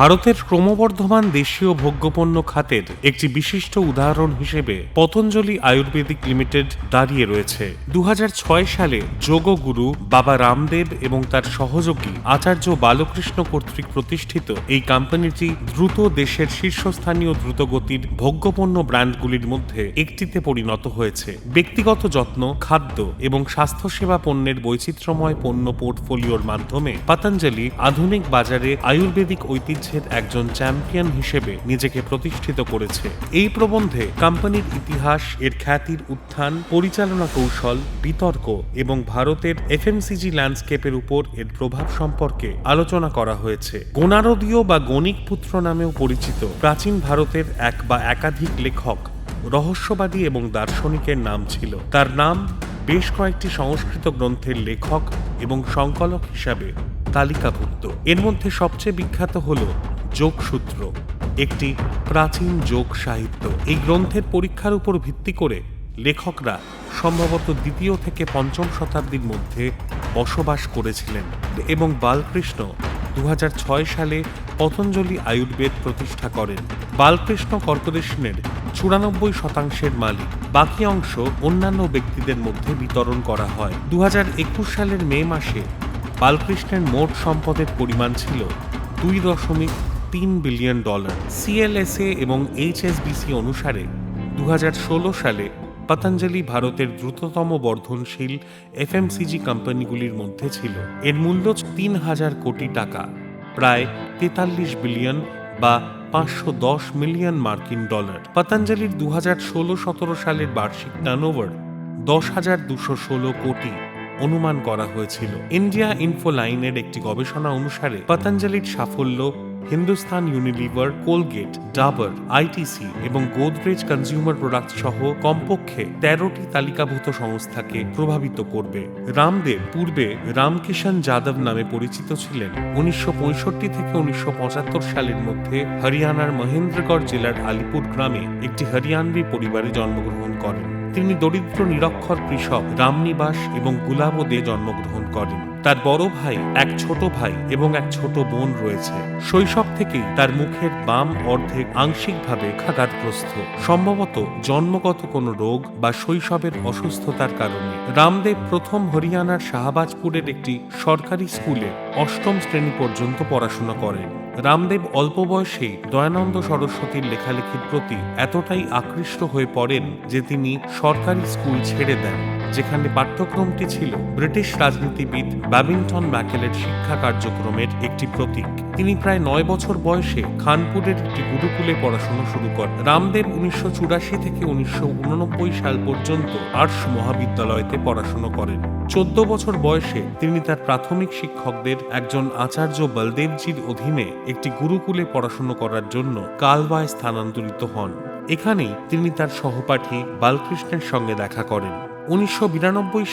ভারতের ক্রমবর্ধমান দেশীয় ভোগ্যপণ্য খাতের একটি বিশিষ্ট উদাহরণ হিসেবে পতঞ্জলি আয়ুর্বেদিক লিমিটেড দাঁড়িয়ে রয়েছে। দু হাজার ছয় সালে যোগগুরু বাবা রামদেব এবং তার সহযোগী আচার্য বালকৃষ্ণ কর্তৃক প্রতিষ্ঠিত এই কোম্পানিটি দ্রুত দেশের শীর্ষস্থানীয় দ্রুতগতির ভোগ্যপণ্য ব্র্যান্ডগুলির মধ্যে একটিতে পরিণত হয়েছে। ব্যক্তিগত যত্ন, খাদ্য এবং স্বাস্থ্যসেবা পণ্যের বৈচিত্র্যময় পণ্য পোর্টফোলিওর মাধ্যমে পতঞ্জলি আধুনিক বাজারে আয়ুর্বেদিক ঐতিহ্যের একজন চ্যাম্পিয়ন হিসেবে নিজেকে প্রতিষ্ঠিত করেছে। এই প্রবন্ধে কোম্পানির ইতিহাস, এর খ্যাতির উত্থান, পরিচালনা কৌশল, বিতর্ক এবং ভারতের এফএমসিজি ল্যান্ডস্কেপের উপর এর প্রভাব সম্পর্কে আলোচনা করা হয়েছে। গোনারদীয় বা গণিক পুত্র নামেও পরিচিত প্রাচীন ভারতের এক বা একাধিক লেখক রহস্যবাদী এবং দার্শনিকের নাম ছিল। তার নাম বেশ কয়েকটি সংস্কৃত গ্রন্থের লেখক এবং সংকলক হিসাবে তালিকাভুক্ত। এর মধ্যে সবচেয়ে বিখ্যাত হল যোগসূত্র, একটি প্রাচীন যোগ সাহিত্য। এই গ্রন্থের পরীক্ষার উপর ভিত্তি করে লেখকরা সম্ভবত দ্বিতীয় থেকে পঞ্চম শতাব্দীর মধ্যে বসবাস করেছিলেন এবং বালকৃষ্ণ দু হাজার ছয় সালে পতঞ্জলি আয়ুর্বেদ প্রতিষ্ঠা করেন। বালকৃষ্ণ কর্পোরেশনের চুরানব্বই শতাংশের মালিক। বাকি অংশ অন্যান্য ব্যক্তিদের মধ্যে বিতরণ করা হয়। দু হাজার একুশ সালের মে মাসে বালকৃষ্ণের মোট সম্পদের পরিমাণ ছিল দুই দশমিক তিন বিলিয়ন ডলার। সিএলএসএ এবং এইচএসবিসি অনুসারে দু হাজার ষোলো সালে পতঞ্জলি ভারতের দ্রুততম বর্ধনশীল এফএমসিজি কোম্পানিগুলির মধ্যে ছিল। এর মূল্য তিন হাজার কোটি টাকা, প্রায় তেতাল্লিশ বিলিয়ন বা পাঁচশো দশ মিলিয়ন মার্কিন ডলার। পতঞ্জলির দু হাজার ষোলো সতেরো সালের বার্ষিক টার্নওভার দশ হাজার দুশো ষোলো কোটি। অনুমান করা হয়েছিল। ইন্ডিয়া ইনফোলাইনের একটি গবেষণা অনুসারে পতঞ্জলির সাফল্য, Hindustan Unilever, Colgate, Dabur, ITC এবং গোদরেজ কনজিউমার প্রোডাক্ট সহ কমপক্ষে তেরোটি তালিকাভূত সংস্থাকে প্রভাবিত করবে। রামদেব পূর্বে রামকিষণ যাদব নামে পরিচিত ছিলেন। উনিশশো পঁয়ষট্টি থেকে উনিশশো পঁচাত্তর সালের মধ্যে হরিয়ানার মহেন্দ্রগড় জেলার আলিপুর গ্রামে একটি হরিয়ানবি পরিবারে জন্মগ্রহণ করেন। তিনি দরিদ্র নিরক্ষর কৃষক রামনিবাস এবং গুলাবদে জন্মগ্রহণ করেন। তার বড় ভাই, এক ছোট ভাই এবং এক ছোট বোন রয়েছে। শৈশব থেকেই তার মুখের বাম অর্ধেক আংশিকভাবে খাগাতগ্রস্ত সম্ভবত জন্মগত কোনো রোগ বা শৈশবের অসুস্থতার কারণে। রামদেব প্রথম হরিয়ানার শাহবাজপুরের একটি সরকারি স্কুলে অষ্টম শ্রেণি পর্যন্ত পড়াশোনা করেন। রামদেব অল্প বয়সেই দয়ানন্দ সরস্বতীর লেখালেখির প্রতি এতটাই আকৃষ্ট হয়ে পড়েন যে তিনি সরকারি স্কুল ছেড়ে দেন। যেখানে পাঠ্যক্রমটি ছিল ব্রিটিশ রাজনীতিবিদ ব্যাবিংটন ম্যাকেলের শিক্ষা কার্যক্রমের একটি প্রতীক। তিনি প্রায় নয় বছর বয়সে খানপুরের একটি গুরুকুলে পড়াশোনা শুরু করেন। রামদেব উনিশশো চুরাশি থেকে উনিশশো উননব্বই সাল পর্যন্ত আর্টস মহাবিদ্যালয়তে পড়াশোনা করেন। চোদ্দ বছর বয়সে তিনি তার প্রাথমিক শিক্ষকদের একজন আচার্য বলদেবজির অধীনে একটি গুরুকুলে পড়াশোনা করার জন্য কালবায় স্থানান্তরিত হন। এখানেই তিনি তার সহপাঠী বালকৃষ্ণের সঙ্গে দেখা করেন। উনিশশো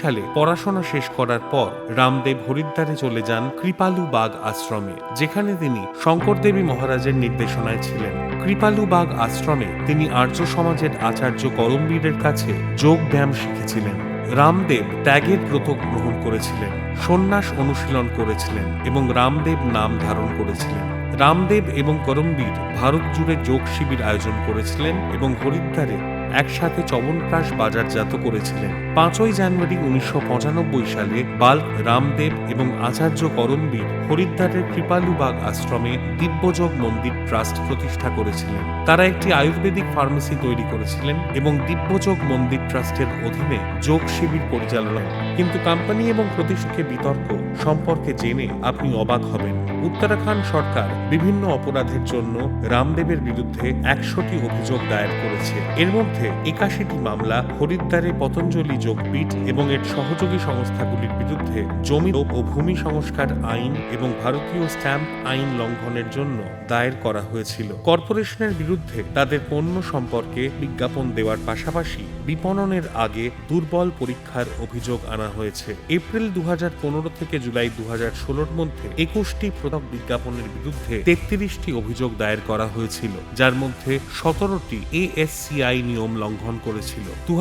সালে পড়াশোনা শেষ করার পর রামদেব হরিদ্বারে চলে যান কৃপালু বাগ আশ্রমে, যেখানে তিনি শঙ্করদেবী মহারাজের নির্দেশনায় ছিলেন। কৃপালু বাগ আশ্রমে তিনি আর্য সমাজের আচার্য করমবীরের কাছে যোগ ব্যায়াম শিখেছিলেন। রামদেব ত্যাগের ব্রত গ্রহণ করেছিলেন, সন্ন্যাস অনুশীলন করেছিলেন এবং রামদেব নাম ধারণ করেছিলেন। রামদেব এবং করমবীর ভারত জুড়ে যোগ শিবির আয়োজন করেছিলেন এবং হরিদ্বারে একসাথে চবনপ্রাস বাজারজাত করেছিলেন। পাঁচই জানুয়ারি উনিশশো পঁচানব্বই সালে বাল্ক, রামদেব এবং আচার্য করণবীর হরিদ্বারের কৃপালুবাগ আশ্রমে দিব্যযোগ মন্দির ট্রাস্ট প্রতিষ্ঠা করেছিলেন। তারা একটি আয়ুর্বেদিক ফার্মেসি তৈরি করেছিলেন এবং দিব্যযোগ মন্দির ট্রাস্টের অধীনে যোগ শিবির পরিচালনা কিন্তু কোম্পানি এবং প্রতিষ্ঠাকে বিতর্ক সম্পর্কে জেনে আপনি অবাক হবেন। উত্তরাখণ্ড সরকার বিভিন্ন অপরাধের জন্য রামদেবের বিরুদ্ধে একশোটি অভিযোগ দায়ের করেছে। এর মধ্যে একাশিটি মামলা, হরিদ্বারে পতঞ্জলি যোগপীঠ এবং এর সহযোগী সংস্থাগুলির বিরুদ্ধে জমি ও ভূমি সংস্কার আইন এবং ভারতীয় স্ট্যাম্প আইন লঙ্ঘনের জন্য দায়ের করা হয়েছিল। কর্পোরেশনের বিরুদ্ধে তাদের পণ্য সম্পর্কে বিজ্ঞাপন দেওয়ার পাশাপাশি বিপণনের আগে দুর্বল পরীক্ষার অভিযোগ আনা আনা হয়েছে। এপ্রিল দু হাজার পনেরো থেকে জুলাই দু হাজার মধ্যে একুশটি প্রথম বিজ্ঞাপনের বিরুদ্ধে তেত্রিশটি অভিযোগ দায়ের করা হয়েছিল, যার মধ্যে সতেরোটি এএসসিআই নিয়ম লঙ্ঘন করেছিল। দু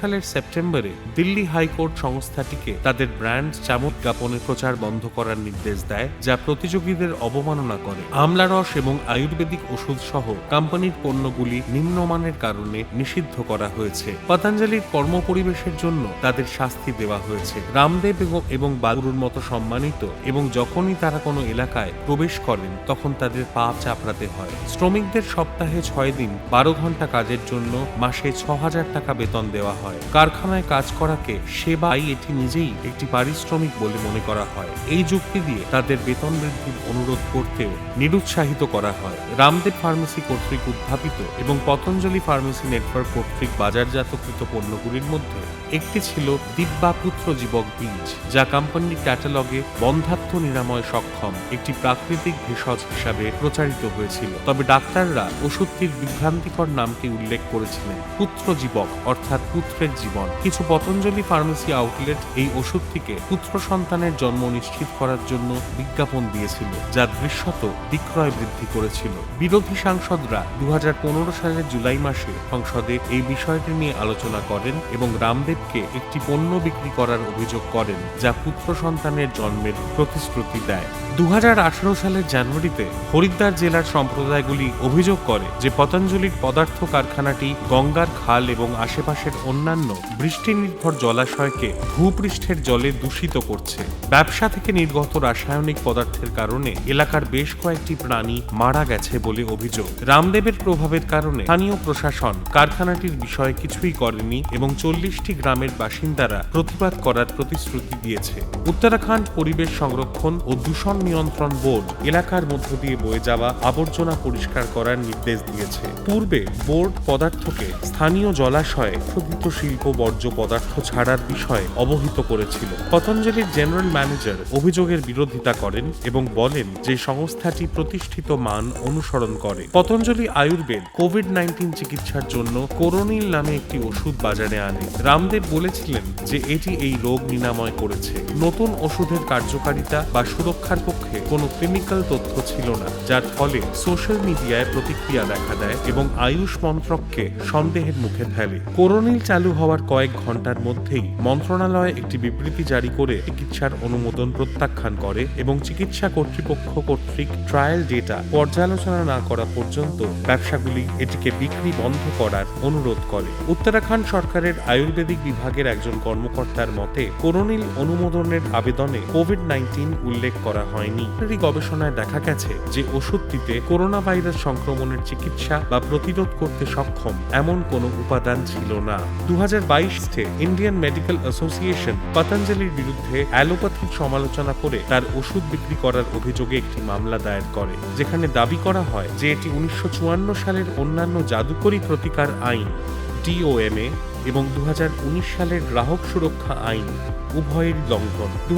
সালের সেপ্টেম্বরে দিল্লি হাইকোর্ট সংস্থাটিকে তাদের ব্র্যান্ড চামক জ্ঞাপনের প্রচার বন্ধ করার নির্দেশ দেয়, যা প্রতিযোগীদের অবমাননা করে। আমলারস এবং আয়ুর্বেদিক ওষুধ সহ কোম্পানির পণ্যগুলি নিম্নমানের কারণে নিষিদ্ধ করা হয়েছে। পতঞ্জলির কর্মপরিবেশের জন্য তাদের শাস্তি দেওয়া হয়েছে। রামদেব এবং- এবং মতো সম্মানিত এবং যখনই তারা কোনো এলাকায় প্রবেশ করেন, তখন তাদের পা চাপড়াতে হয়। শ্রমিকদের সপ্তাহে ছয় দিন, বারো ঘণ্টা কাজের জন্য মাসে ছ হাজার টাকা বেতন দেওয়া হয়। কারখানায় কাজ করাকে সেবাই এটি নিজেই একটি পারিশ্রমিক বলে মনে করা হয়। এই যুক্তি দিয়ে তাদের বেতন বৃদ্ধির অনুরোধ করতেও নিরুৎসাহিত করা হয়। রামদেব ফার্মেসি কর্তৃক উদ্ভাবিত এবং পতঞ্জলি ফার্মেসি নেটওয়ার্ক কর্তৃক বাজারজাতকৃত পণ্যগুলির মধ্যে একটি ছিল দিব্যাপুত্র জীবক বীজ, যা কোম্পানির ক্যাটালগে বন্ধাত্ম নিরাময় সক্ষম, একটি প্রাকৃতিক ভেষজ হিসাবে প্রচারিত হয়েছিল। তবে ডাক্তাররা ওষুধটির বিভ্রান্তিকর নামটি উল্লেখ করেছিলেন, পুত্র জীবক অর্থাৎ পুত্রের জীবন। কিছু পতঞ্জলি ফার্মেসি আউটলেট এই ওষুধটিকে পুত্র সন্তানের জন্ম নিশ্চিত করার জন্য বিজ্ঞাপন দিয়েছিল, যা দৃশ্যত বিক্রয় বৃদ্ধি করেছিল। বিরোধী সাংসদরা দু হাজার পনেরো সালের জুলাই মাসে সংসদে এই বিষয়টি নিয়ে আলোচনা করেন এবং রামদেবকে একটি পণ্য বিক্রি করার অভিযোগ করেন, যা পুত্র সন্তানের জন্মের প্রতিশ্রুতি দেয়। দু সালের জানুয়ারিতে হরিদ্বার জেলার সম্প্রদায়গুলি অভিযোগ করে যে পতঞ্জলির পদার্থ কারখানাটি গঙ্গার খাল এবং আশেপাশের অন্যান্য বৃষ্টি নির্ভর জলাশয়কে ভূপৃষ্ঠের জলে দূষিত করছে। ব্যবসা থেকে নির্গত রাসায়নিক পদার্থের কারণে এলাকার বেশ কয়েকটি প্রাণী মারা গেছে বলে অভিযোগ। রামদেবের প্রভাবের কারণে স্থানীয় প্রশাসন কারখানাটির বিষয়ে কিছুই করেনি এবং চল্লিশটি গ্রামের বাসিন্দারা প্রতিবাদ করার প্রতিশ্রুতি দিয়েছে। উত্তরাখণ্ড পরিবেশ সংরক্ষণ ও দূষণ নিয়ন্ত্রণ বোর্ড এলাকার মধ্য দিয়ে বয়ে যাওয়া আবর্জনা পরিষ্কার করার নির্দেশ দিয়েছে। পূর্বে বোর্ড পদার্থকে স্থানীয় জলাশয়ে শোধিত শিল্প বর্জ্য পদার্থ ছাড়ার বিষয়ে অবহিত করেছিল। পতঞ্জলির জেনারেল ম্যানেজার অভিযোগের বিরোধিতা করেন এবং বলেন যে সংস্থাটি প্রতিষ্ঠিত মান অনুসরণ করে। পতঞ্জলি আয়ুর্বেদ কোভিড নাইন্টিন চিকিৎসার জন্য করোনিল নামে একটি ওষুধ বাজারে আনে। রামদেব বলেছিলেন যে এটি এই রোগ নিরাময় করেছে। নতুন ওষুধের কার্যকারিতা বা সুরক্ষার পক্ষে কোনো ক্লিনিক্যাল তথ্য ছিল না, যার ফলে সোশ্যাল মিডিয়ায় প্রতিক্রিয়া দেখা দেয় এবং আয়ুষ মন্ত্রককে সন্দেহের মুখে ফেলে। করোনিল চালু হওয়ার কয়েক ঘণ্টার মধ্যেই মন্ত্রণালয় একটি বিবৃতি জারি করে চিকিৎসার অনুমোদন প্রত্যাখ্যান করে এবং চিকিৎসা কর্তৃপক্ষ কর্তৃক ট্রায়াল ডেটা পর্যালোচনা না করা পর্যন্ত ব্যবসাগুলি এটিকে বিক্রি বন্ধ করার অনুরোধ করে। উত্তরাখণ্ড সরকারের আয়ুর্বেদিক বিভাগের একজন কর্মকর্তার মতে, করোনিল অনুমোদনের আবেদনে কোভিড নাইন্টিন উল্লেখ করা হয়নি। গবেষণায় দেখা গেছে যে ওষুধটিতে করোনা ভাইরাস সংক্রমণের চিকিৎসা বা প্রতিরোধ করতে সক্ষম এমন কোনো উপাদান ছিল না। দু হাজার ইন্ডিয়ান মেডিকেল অ্যাসোসিয়েশন পতঞ্জলির বিরুদ্ধে অ্যালোপ্যাথির সমালোচনা করে তার ওষুধ বিক্রি করার অভিযোগে একটি মামলা দায়ের করে, যেখানে দাবি করা হয় যে এটি উনিশশো চুয়ান্ন সালের অন্যান্য জাদুকরী প্রতিকার আইন ডিওএমএ এবং দু সালের গ্রাহক সুরক্ষা আইন উভয়েরই লঙ্ঘন। দু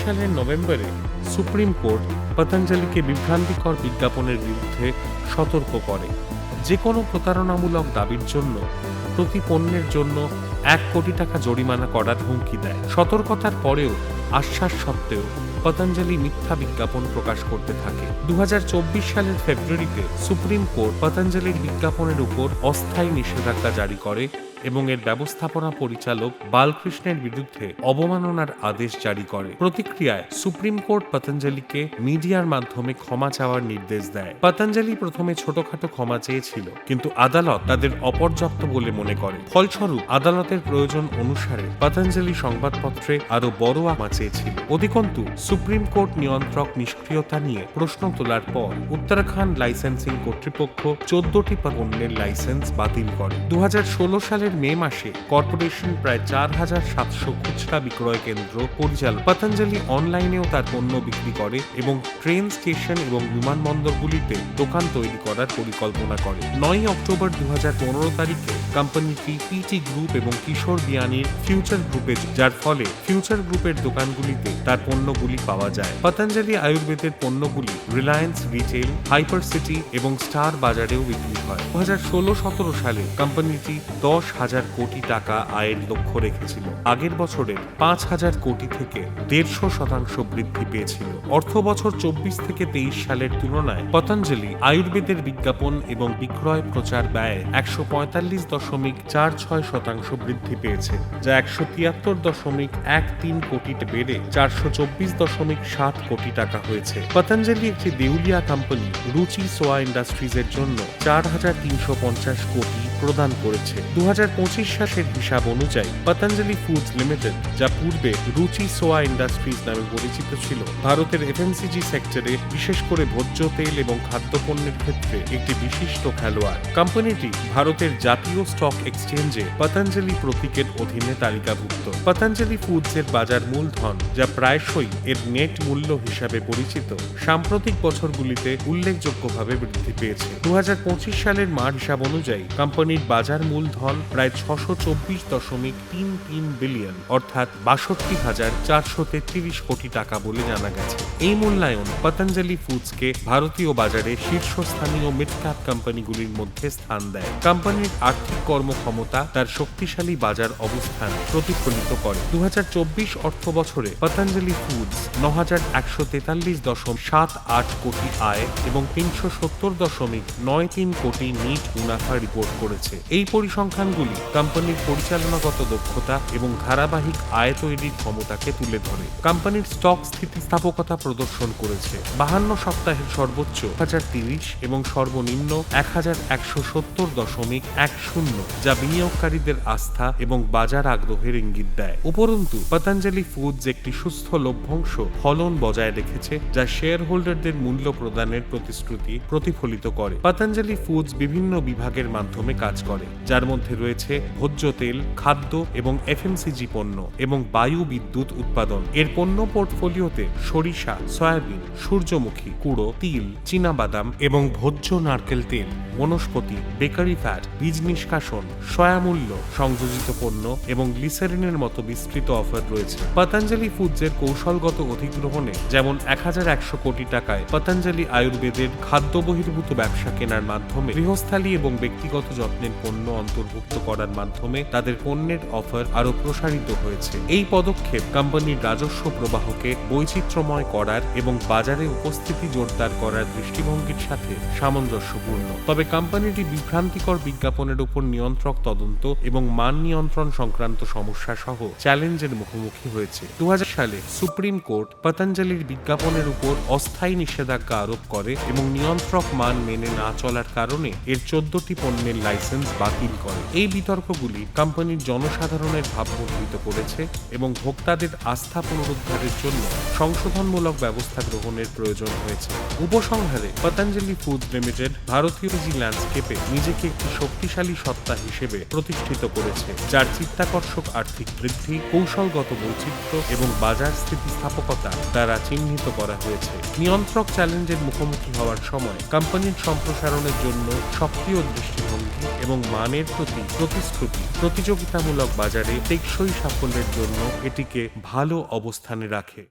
সালের নভেম্বরে সুপ্রিম কোর্ট পতঞ্জলিকে বিভ্রান্তিকর বিজ্ঞাপনের বিরুদ্ধে সতর্ক করে। যে কোনো প্রতারণামূলক দাবির জন্য, প্রতি পণ্যের জন্য এক কোটি টাকা জরিমানা করার হুমকি দেয়। সতর্কতার পরেও আশ্বাস সত্ত্বেও পতঞ্জলি মিথ্যা বিজ্ঞাপন প্রকাশ করতে থাকে। দু হাজার চব্বিশ সালের ফেব্রুয়ারিতে সুপ্রিম কোর্ট পতঞ্জলির বিজ্ঞাপনের উপর অস্থায়ী নিষেধাজ্ঞা জারি করে। এবং এর ব্যবস্থাপনা পরিচালক বালকৃষ্ণের বিরুদ্ধে অবমাননার আদেশ জারি করে। প্রতিক্রিয়ায় সুপ্রিম কোর্ট পতঞ্জলিকে মিডিয়ার মাধ্যমে ক্ষমা চাওয়ার নির্দেশ দেয়। পতঞ্জলি প্রথমে ছোটখাটো ক্ষমা চেয়েছিল, কিন্তু আদালত তাদের অপর্যাপ্ত বলে মনে করে। ফলস্বরূপ, আদালতের প্রয়োজন অনুসারে পতঞ্জলি সংবাদপত্রে আরও বড় ক্ষমা চেয়েছিল। অধিকন্তু, সুপ্রিম কোর্ট নিয়ন্ত্রক নিষ্ক্রিয়তা নিয়ে প্রশ্ন তোলার পর উত্তরাখণ্ড লাইসেন্সিং কর্তৃপক্ষ চোদ্দটি পণ্যের লাইসেন্স বাতিল করে। দু হাজার ষোলো সালের মে মাসে কর্পোরেশন প্রায় চার হাজার সাতশো খুচরা বিক্রয় কেন্দ্র পরিচালক পতঞ্জলি অনলাইনেও তার পণ্য বিক্রি করে এবং ট্রেন স্টেশন এবং বিমানবন্দরগুলিতে দোকান তৈরি করার পরিকল্পনা করে। নয় অক্টোবর দু হাজার পনেরো তারিখে কোম্পানিটি পিটি গ্রুপ এবং কিশোর বিয়ানির ফিউচার গ্রুপে যার ফলে ফিউচার গ্রুপের দোকানগুলিতে তার পণ্যগুলি পাওয়া যায়। পতঞ্জলি আয়ুর্বেদের পণ্যগুলি রিলায়েন্স রিটেল, হাইপার সিটি এবং স্টার বাজারেও বিক্রি হয়। দু হাজার ষোলো সতেরো সালে কোম্পানিটি দশ হাজার কোটি টাকা আয়ের লক্ষ্য রেখেছিল। আগের বছরের পাঁচ হাজার কোটি থেকে দেড়শো শতাংশ বৃদ্ধি পেয়েছিল। অর্থ বছর চব্বিশ থেকে তেইশ সালের তুলনায় পতঞ্জলি আয়ুর্বেদের বিজ্ঞাপন এবং বিক্রয় প্রচার ব্যয় একশো পঁয়তাল্লিশ দশমিক চার ছয় শতাংশ বৃদ্ধি পেয়েছে, যা একশো তিয়াত্তর দশমিক এক তিন কোটিতে বেড়ে চারশো চব্বিশ দশমিক সাত কোটি টাকা হয়েছে। পতঞ্জলি একটি দেউলিয়া কোম্পানি রুচি সোয়া ইন্ডাস্ট্রিজের জন্য চার হাজার তিনশো পঞ্চাশ কোটি প্রদান করেছে। দু হাজার পঁচিশ সালের হিসাব অনুযায়ী পতঞ্জলি ফুডস লিমিটেড, যা পূর্বে রুচি সোয়া ইন্ডাস্ট্রিজ নামে পরিচিত ছিল, ভারতের এফএমসিজি সেক্টরে বিশেষ করে ভোজ্য তেল এবং খাদ্যপণ্যের ক্ষেত্রে একটি বিশিষ্ট খেলোয়াড়। কোম্পানিটি ভারতের জাতীয় স্টক এক্সচেঞ্জে পতঞ্জলি প্রতীকের অধীনে তালিকাভুক্ত। পতঞ্জলি ফুডসের বাজার মূলধন, যা প্রায়শই এর নেট মূল্য হিসাবে পরিচিত, সাম্প্রতিক বছরগুলিতে উল্লেখযোগ্যভাবে বৃদ্ধি পেয়েছে। দু হাজার পঁচিশ সালের মার হিসাব অনুযায়ী কোম্পানির বাজার মূলধন প্রায় ছশো চব্বিশ দশমিক তিন তিন বিলিয়ন, অর্থাৎ বাষট্টি হাজার চারশো তেত্রিশ কোটি টাকা বলে জানা গেছে। এই মূল্যায়ন পতঞ্জলি ফুডসকে ভারতীয় বাজারে শীর্ষস্থানীয় মিড ক্যাপ কোম্পানিগুলির মধ্যে স্থান দেয়। কোম্পানির আর্থিক কর্মক্ষমতা তার শক্তিশালী বাজার অবস্থান প্রতিফলিত করে। দু অর্থ বছরে পতঞ্জলি ফুডস ন হাজার একশো তেতাল্লিশ দশম সাত আট কোটি আয় এবং তিনশো সত্তর দশমিক নয় তিন কোটি নিট মুনাফা রিপোর্ট করেছে। এই পরিসংখ্যানগুলি কোম্পানির পরিচালনাগত দক্ষতা এবং ধারাবাহিক আয় তৈরির ক্ষমতাকে তুলে ধরে। কোম্পানির স্টক স্থিতিস্থাপকতা প্রদর্শন করেছে। বাহান্ন সপ্তাহের সর্বোচ্চ হাজার তিরিশ এবং সর্বনিম্ন এক হাজার একশো সত্তর দশমিক এক শূন্য, যা বিনিয়োগকারীদের আস্থা এবং বাজার আগ্রহের ইঙ্গিত দেয়। উপরন্তু, পতঞ্জলি ফুডস একটি সুস্থ লভ্যাংশ ফলন বজায় রেখেছে, যা শেয়ার হোল্ডারদের মূল্য প্রদানের প্রতিশ্রুতি প্রতিফলিত করে। পতঞ্জলি ফুডস বিভিন্ন বিভাগের মাধ্যমে কাজ করে, যার মধ্যে রয়েছে ভোজ্য তেল, খাদ্য এবং এফএমসিজি পণ্য এবং বায়ু বিদ্যুৎ উৎপাদন। এর পণ্য পোর্টফোলিওতে সরিষা, সয়াবিন, সূর্যমুখী, কুড়ো, তিল, চীনাবাদাম এবং ভোজ্য নারকেল তেল, বনস্পতি, বেকারি ফ্যাট, বীজ নিষ্কাশন, সয়ামূল্য সংযোজিত পণ্য এবং গ্লিসারিনের মতো বিস্তৃত অফার রয়েছে। পতঞ্জলি ফুডসের কৌশলগত অধিগ্রহণে যেমন এক হাজার একশো কোটি টাকায় পতঞ্জলি আয়ুর্বেদের খাদ্য বহির্ভূত ব্যবসা কেনার মাধ্যমে গৃহস্থালী এবং ব্যক্তিগত যত্নের পণ্য অন্তর্ভুক্ত করার মাধ্যমে তাদের পণ্যের অফার আরও প্রসারিত হয়েছে। এই পদক্ষেপ কোম্পানির রাজস্ব প্রবাহকে বৈচিত্র্যময় করার এবং বাজারে উপস্থিতি জোরদার করার দৃষ্টিভঙ্গির সাথে সামঞ্জস্যপূর্ণ। তবে কোম্পানিটি বিভ্রান্তিকর বিজ্ঞাপনের উপর নিয়ন্ত্রক তদন্ত এবং মান নিয়ন্ত্রণ সংক্রান্ত সমস্যা সহ চ্যালেঞ্জের মুখোমুখি হয়েছে। দু হাজার সালে সুপ্রিম কোর্ট পতঞ্জলির বিজ্ঞাপনের উপর অস্থায়ী নিষেধাজ্ঞা আরোপ করে এবং নিয়ন্ত্রক মান মেনে না চলার কারণে এর চোদ্দটি পণ্যের লাইসেন্স বাতিল করে। এই বিতর্কগুলি কোম্পানির জনসাধারণের ভাবমূর্তিত করেছে এবং ভোক্তাদের আস্থা পুনরুদ্ধারের জন্য সংশোধনমূলক ব্যবস্থা গ্রহণের প্রয়োজন হয়েছে। উপসংহারে, পতঞ্জলি ফুড লিমিটেড ভারতীয় জি ল্যান্ডস্কেপে নিজেকে একটি শক্তিশালী সত্তা হিসেবে প্রতিষ্ঠিত করেছে, যার চিত্তাকর্ষক আর্থিক বৃদ্ধি, কৌশলগত বৈচিত্র্য এবং বাজার স্থিতিস্থাপকতা দ্বারা চিহ্নিত করা হয়েছে। নিয়ন্ত্রক চ্যালেঞ্জের মুখোমুখি হওয়ার সময় কোম্পানির সম্প্রসারণের জন্য সক্রিয় দৃষ্টিভঙ্গি এবং মানের প্রতি প্রতিশ্রুতি প্রতিযোগিতামূলক বাজারে টেকসই সাফল্যের জন্য এটিকে ভালো অবস্থানে রাখে।